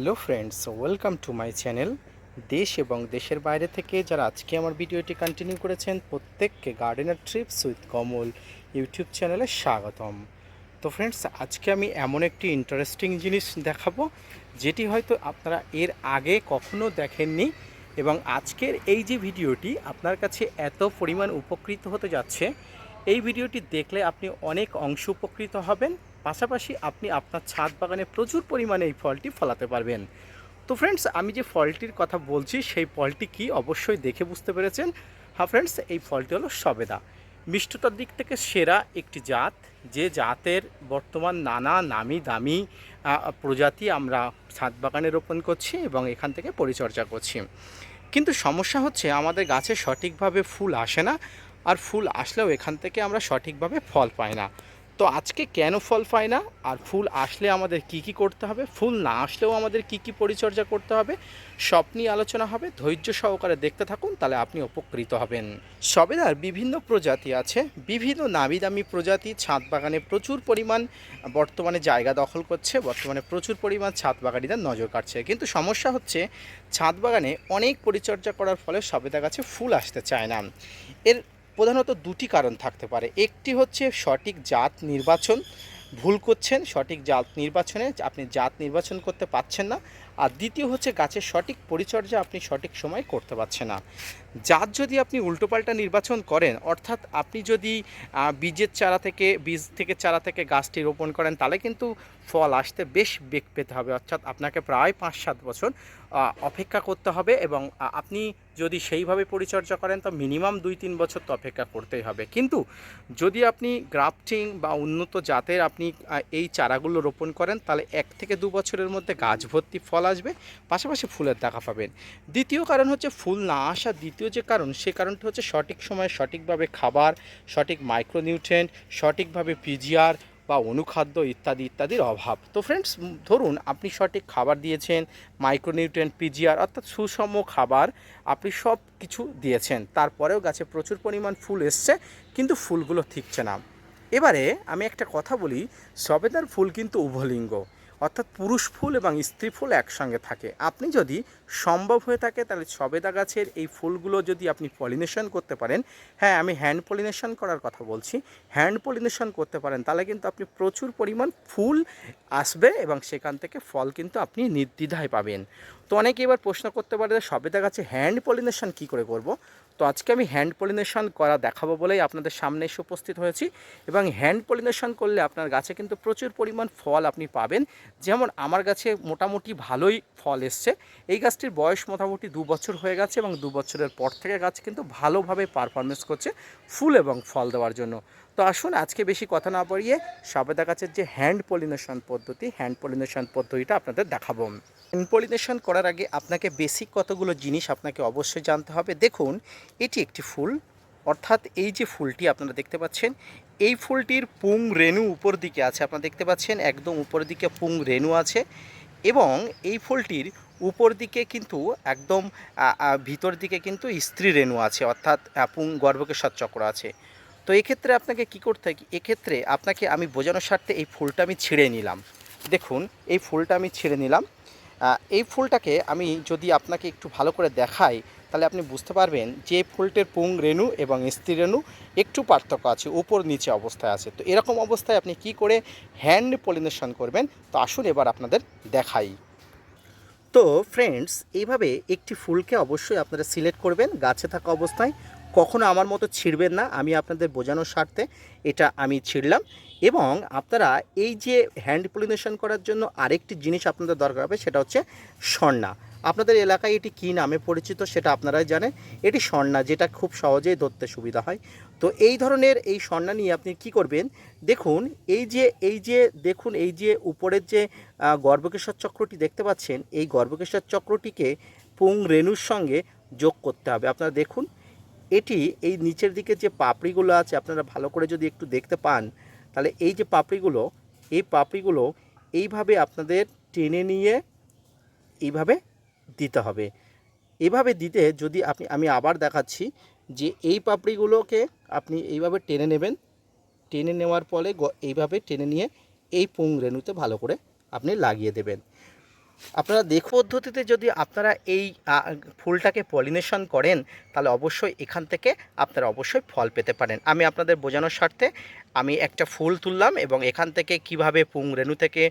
Hello friends, welcome to my channel দেশ এবং দেশের বাইরে থেকে যারা আজকে আমার ভিডিওটি কন্টিনিউ করেছেন, প্রত্যেককে gardener trips with Kamal YouTube চ্যানেলে স্বাগতম। তো ফ্রেন্ডস, আজকে আমি এমন একটি ইন্টারেস্টিং জিনিস দেখাবো, যেটি হয়তো আপনারা এর আগে কখনো দেখেননি এবং আজকের এই যে ভিডিওটি আপনার কাছে এত পরিমাণ উপকৃত হতে যাচ্ছে, এই ভিডিওটি দেখলে আপনি অনেক অংশ উপকৃত হবেন। পাশাপাশি আপনি আপনার ছাদ বাগানে প্রচুর পরিমাণে এই ফলটি ফলাতে পারবেন। তো ফ্রেন্ডস আমি যে ফলটির কথা বলছি, সেই ফলটি কি অবশ্যই দেখে বুঝতে পেরেছেন? হ্যাঁ ফ্রেন্ডস এই ফলটি হলো সবেদা। মিষ্টতার দিক থেকে সেরা একটি জাত, যে জাতের বর্তমান নানা নামি দামি প্রজাতি আমরা ছাদ বাগানে রোপণ করছি এবং এখান থেকে পরিচর্যা করছি। কিন্তু সমস্যা হচ্ছে, আমাদের গাছে সঠিকভাবে ফুল আসে না, আর ফুল আসলেও এখান থেকে আমরা সঠিকভাবে ফল পাই না। তো আজকে কেন ফল পাই না? আর ফুল আসলে আমাদের কি কি করতে হবে? ফুল না আসলেও আমাদের কি কি পরিচর্যা করতে হবে? সব নিয়ে আলোচনা হবে। ধৈর্য সহকারে দেখতে থাকুন, তাহলে আপনি উপকৃত হবেন। সবেদার বিভিন্ন প্রজাতি আছে। বিভিন্ন নামি দামি প্রজাতি। ছাদ বাগানে প্রচুর পরিমাণ বর্তমানে জায়গা দখল করছে। বর্তমানে প্রচুর পরিমাণ ছাদ বাগানিদের নজর কাটছে কিন্তু সমস্যা হচ্ছে, ছাদ বাগানে অনেক পরিচর্যা করার ফলে সবেদা গাছে ফুল আসতে চায় না। এর প্রধানত দুটি কারণ থাকতে পারে। একটি হচ্ছে সঠিক জাত নির্বাচন, ভুল করছেন, সঠিক জাত নির্বাচনে আপনি জাত নির্বাচন করতে পারছেন না। আর দ্বিতীয় হচ্ছে গাছের সঠিক পরিচর্যা আপনি সঠিক সময় করতে পারছেন না। জাত যদি আপনি উল্টোপাল্টা নির্বাচন করেন, অর্থাৎ আপনি যদি বীজের চারা থেকে, বীজ থেকে চারা থেকে গাছটি রোপণ করেন, তাহলে কিন্তু ফল আসতে বেশ বেগ পেতে হবে। অর্থাৎ আপনাকে প্রায় পাঁচ সাত বছর অপেক্ষা করতে হবে এবং আপনি যদি সেইভাবে পরিচর্যা করেন, তো মিনিমাম দুই তিন বছর তো অপেক্ষা করতেই হবে। কিন্তু যদি আপনি গ্রাফটিং বা উন্নত জাতের আপনি এই চারাগুলো রোপণ করেন, তাহলে এক থেকে দু বছরের মধ্যে গাছ ভর্তি ফল আসবে, পাশাপাশি ফুলের দেখা পাবেন। দ্বিতীয় কারণ হচ্ছে ফুল না আসার দ্বিতীয় যে কারণ, সে কারণটি হচ্ছে সঠিক সময়ে সঠিকভাবে খাবার, সঠিক মাইক্রোনিউট্রেন্ট সঠিকভাবে পিজিআর বা অনুখাদ্য ইত্যাদি ইত্যাদির অভাব। তো ফ্রেন্ডস ধরুন আপনি সঠিক খাবার দিয়েছেন মাইক্রোনিউট্রেন্ট পিজিআর অর্থাৎ সুষম খাবার আপনি সব কিছু দিয়েছেন, তারপরেও গাছে প্রচুর পরিমাণ ফুল এসছে, কিন্তু ফুলগুলো ঠিকছে না। এবারে আমি একটা কথা বলি, সবেদার ফুল কিন্তু উভলিঙ্গ। অর্থাৎ পুরুষ ফুল এবং স্ত্রী ফুল একসঙ্গে থাকে। আপনি যদি সম্ভব হয়ে থাকে, তাহলে সবেদা গাছের এই ফুলগুলো যদি আপনি পলিনেশন করতে পারেন হ্যাঁ আমি হ্যান্ড পলিনেশন করার কথা বলছি, হ্যান্ড পলিনেশন করতে পারেন, তাহলে কিন্তু আপনি প্রচুর পরিমাণ ফুল আসবে এবং সেখান থেকে ফল কিন্তু আপনি নির্দ্বিধায় পাবেন। তো অনেকে এবার প্রশ্ন করতে পারে যে সবেদা গাছে হ্যান্ড পলিনেশন কী করে করব? তো আজকে আমি হ্যান্ড পলিনেশন করা দেখাবো বলেই আপনাদের সামনে এসে উপস্থিত হয়েছি এবং হ্যান্ড পলিনেশন করলে আপনার গাছে কিন্তু প্রচুর পরিমাণ ফল আপনি পাবেন। যেমন আমার গাছে মোটামুটি ভালোই ফল এসছে। এই গাছটির বয়স মোটামুটি দু বছর হয়ে গেছে এবং দু বছরের পর থেকে গাছ কিন্তু ভালোভাবে পারফরমেন্স করছে ফুল এবং ফল দেওয়ার জন্য। তো আসুন আজকে বেশি কথা না বাড়িয়ে সবেদা গাছের যে হ্যান্ড পলিনেশন পদ্ধতি হ্যান্ড পলিনেশন পদ্ধতিটা আপনাদের দেখাবো। হ্যান্ড পলিনেশন করার আগে আপনাকে বেসিক কতগুলো জিনিস আপনাকে অবশ্যই জানতে হবে। দেখুন, এটি একটি ফুল, অর্থাৎ এই যে ফুলটি আপনারা দেখতে পাচ্ছেন, এই ফুলটির পুং রেণু উপর দিকে আছে। আপনারা দেখতে পাচ্ছেন, একদম উপর দিকে পুং রেণু আছে এবং এই ফুলটির উপর দিকে কিন্তু একদম ভিতর দিকে কিন্তু স্ত্রী রেণু আছে, অর্থাৎ পুং গর্ভকেশ্বর চক্র আছে। তো এক্ষেত্রে আপনাকে কি করতে হয় এক্ষেত্রে আপনাকে আমি বোঝানোর স্বার্থে এই ফুলটা আমি ছিঁড়ে নিলাম। দেখুন, এই ফুলটা আমি ছিঁড়ে নিলাম। এই ফুলটাকে আমি যদি আপনাকে একটু ভালো করে দেখাই, তাহলে আপনি বুঝতে পারবেন যে ফুলটির পুং রেণু এবং স্ত্রী রেণু একটু পার্থক্য আছে, উপর নিচে অবস্থায় আছে। তো এরকম অবস্থায় আপনি কি করে হ্যান্ড পলিনেশন করবেন, তো আসুন এবার আপনাদের দেখাই। তো ফ্রেন্ডস এইভাবে একটি ফুলকে অবশ্যই আপনারা সিলেক্ট করবেন গাছে থাকা অবস্থায়। কখনো আমার মতো ছিঁড়বেন না, আমি আপনাদের বোঝানোর স্বার্থে এটা আমি ছিঁড়লাম। এবং আপনারা এই যে হ্যান্ড পলিনেশন করার জন্য আরেকটি জিনিস আপনাদের দরকার হবে, সেটা হচ্ছে স্বর্ণা। আপনাদের এলাকায় এটি কী নামে পরিচিত সেটা আপনারাই জানেন। এটি স্বর্ণা, যেটা খুব সহজেই ধরতে সুবিধা হয়। তো এই ধরনের এই স্বর্ণা নিয়ে আপনি কি করবেন? দেখুন, এই যে এই যে, দেখুন, এই যে উপরের যে গর্ভকেশ্বর চক্রটি দেখতে পাচ্ছেন, এই গর্ভকেশ্বর চক্রটিকে পুং রেণুর সঙ্গে যোগ করতে হবে। আপনারা দেখুন এটি এই নিচের দিকে যে পাপড়িগুলো আছে, আপনারা ভালো করে যদি একটু দেখতে পান, তাহলে এই যে পাপড়িগুলো, এই পাপড়িগুলো এইভাবে আপনাদের টেনে নিয়ে এইভাবে দিতে হবে। এভাবে দিতে যদি আপনি, আমি আবার দেখাচ্ছি যে এই পাপড়িগুলোকে আপনি এইভাবে টেনে নেবেন। টেনে নেওয়ার ফলে এইভাবে টেনে নিয়ে এই পুং রেণুতে ভালো করে আপনি লাগিয়ে দেবেন। আপনারা দেখ পদ্ধতিতে যদি আপনারা এই ফুলটাকে পলিনেশন করেন, তাহলে অবশ্যই এখান থেকে আপনারা অবশ্যই ফল পেতে পারেন। আমি আপনাদের বোঝানোর স্বার্থে আমি একটা ফুল তুললাম এবং এখান থেকে কীভাবে পুং রেণু থেকে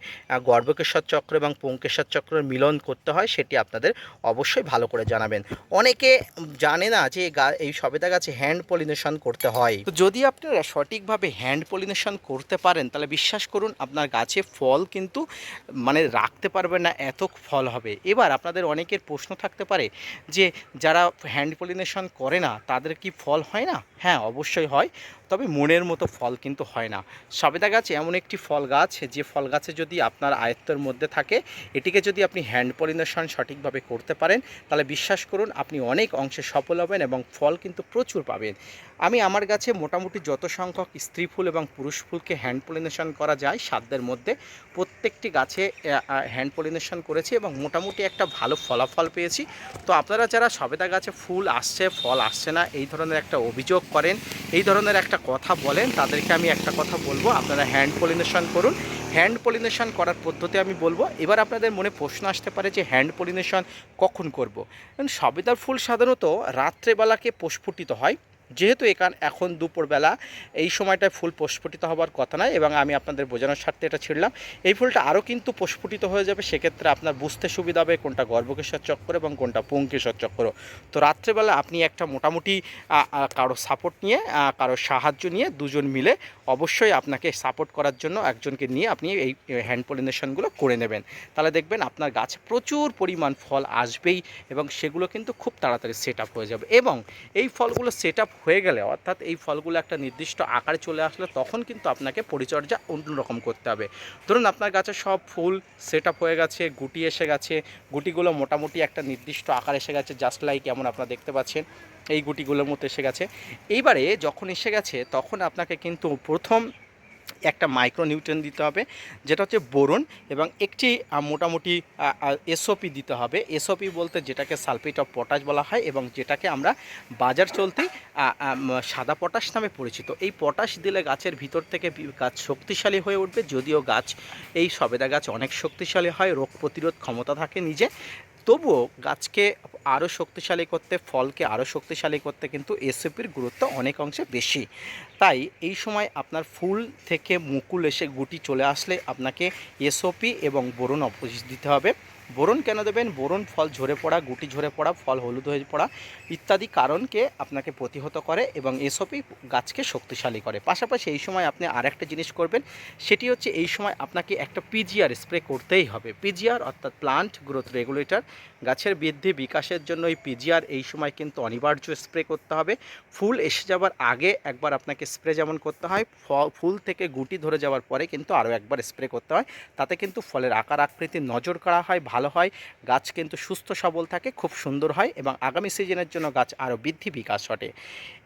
গর্ভকেশ্বর চক্র এবং পুংকেশ্বর চক্রের মিলন করতে হয় সেটি আপনাদের অবশ্যই ভালো করে জানাবেন। অনেকে জানে না যে এই সবেদা গাছে হ্যান্ড পলিনেশন করতে হয়। তো যদি আপনারা সঠিকভাবে হ্যান্ড পলিনেশন করতে পারেন, তাহলে বিশ্বাস করুন আপনার গাছে ফল কিন্তু মানে রাখতে পারবেন না, এত ফল হবে। এবার আপনাদের অনেকের প্রশ্ন থাকতে পারে যে, যারা হ্যান্ড পলিনেশন করে না, তাদের কি ফল হয় না? হ্যাঁ অবশ্যই হয়। তবে মনের মতো ফল কিন্তু হয় না। সবেদা গাছ এমন একটি ফল গাছ, যে ফল গাছে যদি আপনার আয়ত্তের মধ্যে থাকে, এটিকে যদি আপনি হ্যান্ড পলিনেশন সঠিকভাবে করতে পারেন, তাহলে বিশ্বাস করুন আপনি অনেক অংশে সফল হবেন এবং ফল কিন্তু প্রচুর পাবেন। আমি আমার গাছে মোটামুটি যত সংখ্যক স্ত্রী ফুল এবং পুরুষ ফুলকে হ্যান্ড পলিনেশন করা যায় সাধ্যের মধ্যে, প্রত্যেকটি গাছে হ্যান্ড পলিনেশন করেছি এবং মোটামুটি একটা ভালো ফলাফল পেয়েছি। তো আপনারা যারা সবেদা গাছে ফুল আসছে, ফল আসছে না, এই ধরনের একটা অভিযোগ করেন, এই ধরনের একটা কথা বলেন, তাদেরকে আমি একটা কথা বলব। আপনারা হ্যান্ড পলিনেশন করুন। হ্যান্ড পলিনেশন করার পদ্ধতি আমি বলব। এবার আপনাদের মনে প্রশ্ন আসতে পারে যে হ্যান্ড পলিনেশন কখন করব? সবেদার ফুল সাধারণত রাত্রেবেলাকে প্রস্ফুটিত হয়। যেহেতু এখান এখন দুপুরবেলা, এই সময়টায় ফুল প্রস্ফুটিত হওয়ার কথা নয় এবং আমি আপনাদের বোঝানোর স্বার্থে এটা ছিড়লাম। এই ফুলটা আরও কিন্তু প্রস্ফুটিত হয়ে যাবে, সেক্ষেত্রে আপনার বুঝতে সুবিধা হবে কোনটা গর্ভকেশ্বর চক্র এবং কোনটা পুংকেশ্বর চক্র। তো রাত্রেবেলা আপনি একটা মোটামুটি কারও সাপোর্ট নিয়ে কারও সাহায্য নিয়ে দুজন মিলে অবশ্যই আপনাকে সাপোর্ট করার জন্য একজনকে নিয়ে আপনি এই হ্যান্ড পলিনেশনগুলো করে নেবেন। তাহলে দেখবেন আপনার গাছে প্রচুর পরিমাণ ফল আসবেই এবং সেগুলো কিন্তু খুব তাড়াতাড়ি সেট আপ হয়ে যাবে। এবং এই ফলগুলো সেট আপ হয়ে গেলে, অর্থাৎ এই ফলগুলো একটা নির্দিষ্ট আকারে চলে আসলে তখন কিন্তু আপনাকে পরিচর্যা অন্যরকম করতে হবে। ধরুন আপনার গাছে সব ফুল সেট আপ হয়ে গেছে, গুটি এসে গেছে, গুটিগুলো মোটামুটি একটা নির্দিষ্ট আকার এসে গেছে জাস্ট লাইক এমন আপনারা দেখতে পাচ্ছেন, এই গুটিগুলোর মতো এসে গেছে। এইবারে যখন এসে গেছে, তখন আপনাকে কিন্তু প্রথম একটা মাইক্রো নিউট্রেন দিতে হবে, যেটা হচ্ছে বোরন এবং একটি মোটামুটি এসওপি দিতে হবে। এসওপি বলতে যেটাকে সালফেট অফ পটাশ বলা হয় এবং যেটাকে আমরা বাজার চলতে সাদা পটাশ নামে পরিচিত। এই পটাশ দিলে গাছের ভিতর থেকে গাছ শক্তিশালী হয়ে উঠবে, যদিও গাছ, এই সবেদা গাছ অনেক শক্তিশালী হয়, রোগ প্রতিরোধ ক্ষমতা থাকে নিজে। তবুও গাছকে আরও শক্তিশালী করতে, ফলকে আরও শক্তিশালী করতে কিন্তু এসওপির গুরুত্ব অনেক অংশে বেশি। তাই এই সময় আপনার ফুল থেকে মুকুল এসে গুটি চলে আসলে আপনাকে এসওপি এবং বোরন অপোজিট দিতে হবে। বোরন কেন দেবেন? বোরন ফল ঝরে পড়া, গুটি ঝরে পড়া, ফল হলুদ হয়ে পড়া ইত্যাদি কারণকে আপনাকে প্রতিহত করে এবং এসবই গাছকে শক্তিশালী করে। পাশাপাশি এই সময় আপনি আরেকটা জিনিস করবেন, সেটি হচ্ছে এই সময় আপনাকে একটা পিজিআর স্প্রে করতেই হবে। পিজিআর অর্থাৎ প্লান্ট গ্রোথ রেগুলেটর গাছের বৃদ্ধি বিকাশের জন্য এই পিজিআর এই সময় কিন্তু অনিবার্য স্প্রে করতে হবে। ফুল এসে যাওয়ার আগে একবার আপনাকে স্প্রে যেমন করতে হয় ফুল থেকে গুটি ধরে যাওয়ার পরে কিন্তু আরও একবার স্প্রে করতে হয়। তাতে কিন্তু ফলের আকার আকৃতি নজর করা হয় হয়, গাছ কিন্তু সুস্থ, সবল থাকে, খুব সুন্দর হয় এবং আগামী সিজনের জন্য গাছ আরও বৃদ্ধি বিকাশ ঘটে।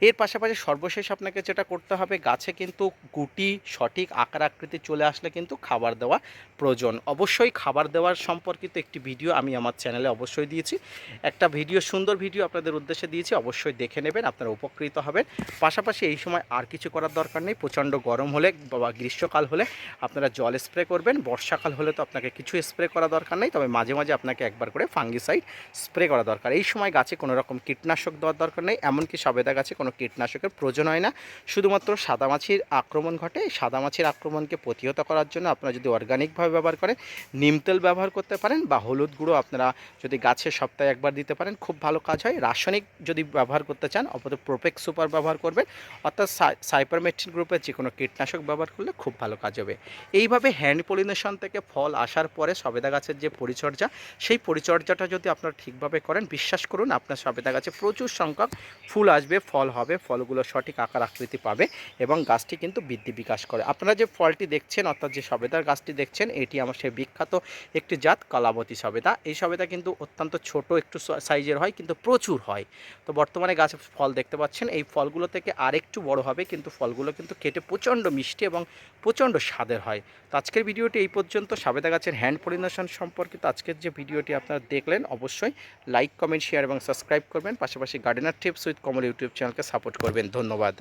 এর পাশাপাশি সর্বশেষ আপনাকে যেটা করতে হবে, গাছে কিন্তু গুটি, সঠিক আকার আকৃতি চলে আসলে কিন্তু খাবার দেওয়া প্রয়োজন। অবশ্যই খাবার দেওয়ার সম্পর্কিত একটি ভিডিও আমি আমার চ্যানেলে অবশ্যই দিয়েছি। একটা ভিডিও সুন্দর ভিডিও আপনাদের উদ্দেশ্যে দিয়েছি, অবশ্যই দেখে নেবেন, আপনারা উপকৃত হবেন। পাশাপাশি এই সময় আর কিছু করার দরকার নেই, প্রচণ্ড গরম হলে বা গ্রীষ্মকাল হলে আপনারা জল স্প্রে করবেন, বর্ষাকাল হলে তো আপনাকে কিছু স্প্রে করা দরকার নেই, তবে মাঝে মাঝে আপনাকে একবার করে ফাঙ্গিসাইড স্প্রে করা দরকার। এই সময় গাছে কোনো রকম কীটনাশক দেওয়ার দরকার নেই, এমনকি সবেদা গাছে কোনো কীটনাশকের প্রয়োজন হয় না। শুধুমাত্র সাদামাছির আক্রমণ ঘটে সাদামাছির আক্রমণকে প্রতিহত করার জন্য আপনারা যদি অর্গানিকভাবে ব্যবহার করেন, নিম তেল ব্যবহার করতে পারেন বা হলুদ গুঁড়ো আপনারা যদি গাছে সপ্তাহে একবার দিতে পারেন, খুব ভালো কাজ হয়। রাসায়নিক যদি ব্যবহার করতে চান অপর প্রোপেক সুপার ব্যবহার করবেন, অর্থাৎ সাইপারমেট্রিন গ্রুপের যে কোনো কীটনাশক ব্যবহার করলে খুব ভালো কাজ হবে। এইভাবে হ্যান্ড পলিনেশন থেকে ফল আসার পরে সবেদা গাছের যে পরিচর্যা সেই পরিচর্যাটা যদি আপনারা ঠিকভাবে করেন, বিশ্বাস করুন আপনার সবেদা গাছে প্রচুর সংখ্যক ফুল আসবে, ফল হবে, ফলগুলো সঠিক আকার আকৃতি পাবে এবং গাছটি কিন্তু বৃদ্ধি বিকাশ করে। আপনারা যে ফলটি দেখছেন, অর্থাৎ যে সবেদার গাছটি দেখছেন, এটি আমার সেই বিখ্যাত একটি জাত কলাবতী সবেদা। এই সবেদা কিন্তু অত্যন্ত ছোট, একটু সাইজের হয়, কিন্তু প্রচুর হয়। তো বর্তমানে গাছে ফল দেখতে পাচ্ছেন, এই ফলগুলো থেকে আরেকটু বড় হবে, কিন্তু ফলগুলো কিন্তু কেটে প্রচণ্ড মিষ্টি এবং প্রচণ্ড স্বাদের হয়। তো আজকের ভিডিওটি এই পর্যন্ত। সাবেদা গাছের হ্যান্ড পলিনেশন সম্পর্কিত আজকের যে ভিডিওটি আপনারা দেখলেন, অবশ্যই লাইক কমেন্ট শেয়ার এবং সাবস্ক্রাইব করবেন। পাশাপাশি gardener tips with Kamal YouTube চ্যানেলকে সাপোর্ট করবেন। ধন্যবাদ।